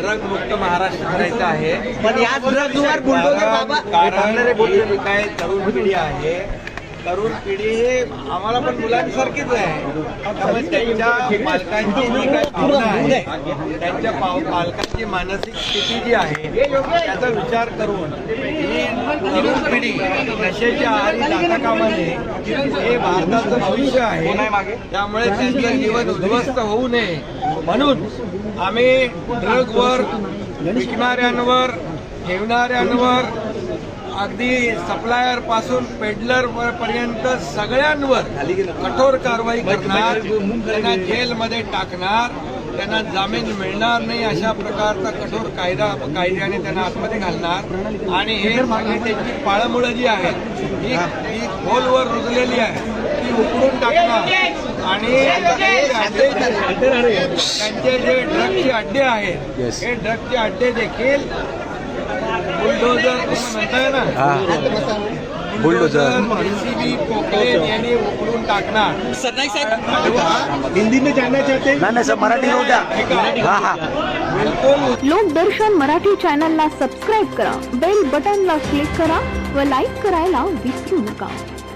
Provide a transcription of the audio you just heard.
Drug मुक्त महाराष्ट्र करायचा आहे. पण याच ड्रग्जवर बुलडोजर बाबा काय तरुण पिढी आहे. तरुण पिढी हे आम्हाला पण मुलांसारखीच आहे. त्यामुळे त्यांच्या पालकांची जी काय भावना आहे त्यांच्या पाव- पालकांची मानसिक स्थिती जी आहे त्याचा विचार करून ही तरुण पिढी नशेच्या आहारी जाता कामा नये हे भारताचं भविष्य आहे. त्यामुळे त्यांचं जीवन उद्ध्वस्त होऊ नये. म्हणून आम्ही ड्रगवर विकणाऱ्यांवर ठेवणाऱ्यांवर अगदी सप्लायरपासून पेडलर पर्यंत सगळ्यांवर कठोर कारवाई करणार त्यांना जेलमध्ये टाकणार त्यांना जामीन मिळणार नाही अशा प्रकारचा कठोर कायदा कायद्याने त्यांना आतमध्ये घालणार. आणि हे त्यांची पाळमुळं जी आहेत ही ही खोलवर रुजलेली आहे ती उकळून टाकणार. आणि त्यांचे जे ड्रगचे अड्डे आहेत हे ड्रगचे अड्डे देखील बुलडोजर सरनाईक साहेब हिंदी में जानना चाहते हैं नाही नाही सर मराठी होऊ द्या. हा हा लोकदर्शन मराठी चॅनलला सबस्क्राईब करा. बेल बटनला क्लिक करा व लाईक करायला विसरू नका.